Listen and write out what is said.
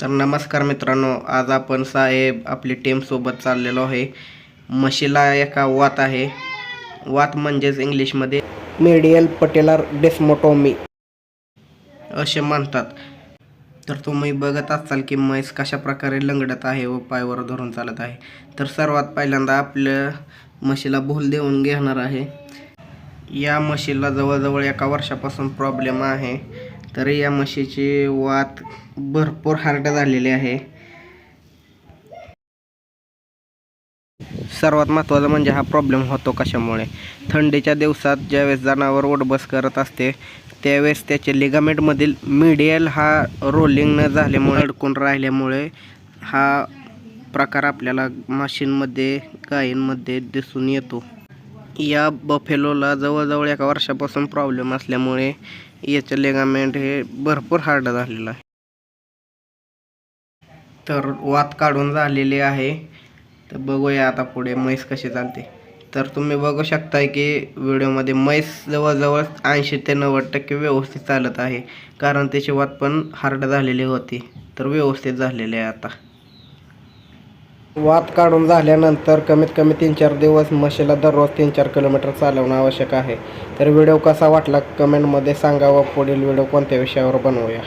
तर नमस्कार मित्रांनो आज आपण साहेब आपली टीमसोबत चाललेलो आहे. म्हशीला एका वात आहे. वात म्हणजेच इंग्लिशमध्ये मेडियल पटेलर डेस्मोटॉमी असे म्हणतात. तर तुम्ही बघत असाल की म्हैस कशा प्रकारे लंगडत आहे व पायवर धरून चालत आहे. तर सर्वात पहिल्यांदा आपल्या म्हशीला भूल देऊन घेणार आहे. या म्हशीला जवळजवळ एका वर्षापासून प्रॉब्लेम आहे. तर या म्हशीची वात भरपूर हार्ड झालेली आहे. सर्वात महत्त्वाचं म्हणजे हा प्रॉब्लेम होतो कशामुळे? थंडीच्या दिवसात ज्यावेळेस जनावर ओढबस करत असते त्यावेळेस त्याचे लिगामेंटमधील मिडियल हा रोलिंग न झाल्यामुळे अडकून राहिल्यामुळे हा प्रकार आपल्याला मशीनमध्ये गायींमध्ये दिसून येतो. या बफेलोला जवळजवळ एका वर्षापासून प्रॉब्लेम असल्यामुळे याचं लेगामेंट हे भरपूर हार्ड झालेलं आहे. तर वात काढून झालेली आहे. तर बघूया आता पुढे म्हैस कशी चालते. तर तुम्ही बघू शकताय की व्हिडिओमध्ये म्हैस जवळजवळ ऐंशी ते नव्वद टक्के व्यवस्थित चालत आहे. कारण त्याची वात पण हार्ड झालेली होती. तर व्यवस्थित झालेली आहे आता. वात काढून झाल्यानंतर कमीत कमी तीन चार दिवस म्हशीला दररोज तीन चार किलोमीटर चालवणं आवश्यक आहे. तर व्हिडिओ कसा वाटला कमेंटमध्ये सांगा व पुढील व्हिडिओ कोणत्या विषयावर बनवूया?